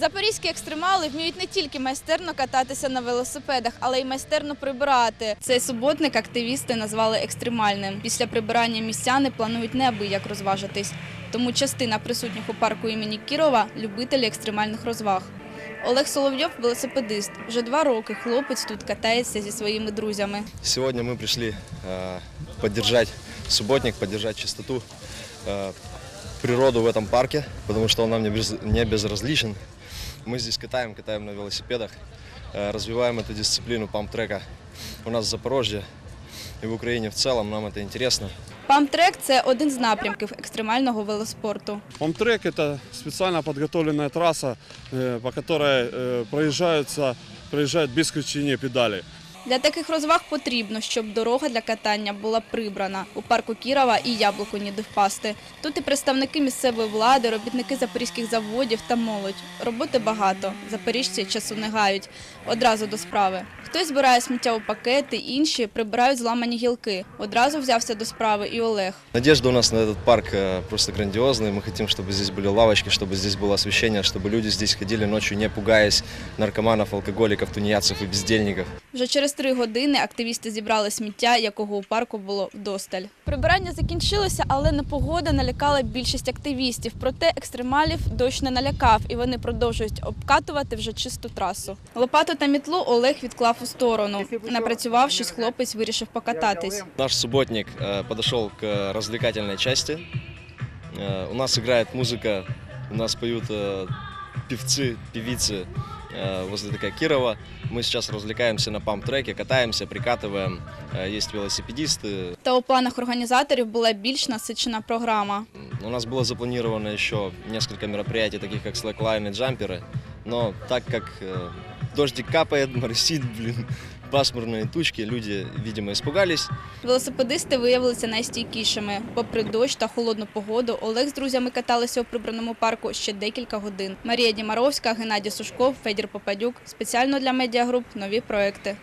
Запорізькі екстремали вміють не тільки майстерно кататися на велосипедах, але й майстерно прибирати. Цей суботник активісти назвали екстремальним. Після прибирання містяни планують неабияк розважитись. Тому частина присутніх у парку імені Кірова любителі екстремальних розваг. Олег Соловйов велосипедист. Вже два роки хлопець тут катається зі своїми друзями. Сегодня мы пришли э, поддержать субботник, поддержать чистоту, э, природу в этом парке, потому что он нам не, без- не безразличен. Мы здесь катаем, катаем на велосипедах, э, развиваем эту дисциплину памп-трека у нас в Запорожье и в Украине в целом. Нам это интересно. Памтрек це один з напрямків екстремального велоспорту. Памтрек – это специально подготовленная трасса, э, по которой э, проезжаются, проезжают без включения педали. Для таких розваг потрібно, щоб дорога для катання була прибрана. У парку Кірова і яблуку ніде впасти. Тут і представники місцевої влади, робітники запорізьких заводів та молодь. Роботи багато. Запоріжці часу не гають. Одразу до справи. Хтось збирає сміття у пакети, інші прибирають зламані гілки. Одразу взявся до справи і Олег. Надежда у нас на этот парк э, просто грандиозная. Мы хотим, чтобы здесь были лавочки, чтобы здесь было освещение, чтобы люди здесь ходили ночью, не пугаясь наркоманов, алкоголиков, тунеядцев и бездельников. Вже через три години активісти зібрали сміття, якого у парку було вдосталь. Прибирання закінчилося, але непогода налякала більшість активістів. Проте екстремалів дощ не налякав, і вони продовжують обкатувати вже чисту трасу. Лопату та мітлу Олег відклав у сторону. Напрацювавшись, хлопець вирішив покататись. Наш субботник э, подошел к развлекательной части. Э, У нас играет музыка, у нас поют э, певцы, певицы э, возле ТК Кирова. Мы сейчас развлекаемся на памп-треке, катаемся, прикатываем. Э, Есть велосипедисты. Та у планах організаторів була більш насичена програма. У нас было запланировано еще несколько мероприятий, таких как слэклайн и джамперы. Но так как э, дождик капает, моросит, блин, пасмурные тучки, люди, видимо, испугались. Велосипедисти виявилися найстійкішими. Попри дощ та холодну погоду, Олег з друзями каталися у прибраному парку ще декілька годин. Марія Дімаровська, Геннадій Сушков, Федір Попадюк. Спеціально для медіагруп нові проекти.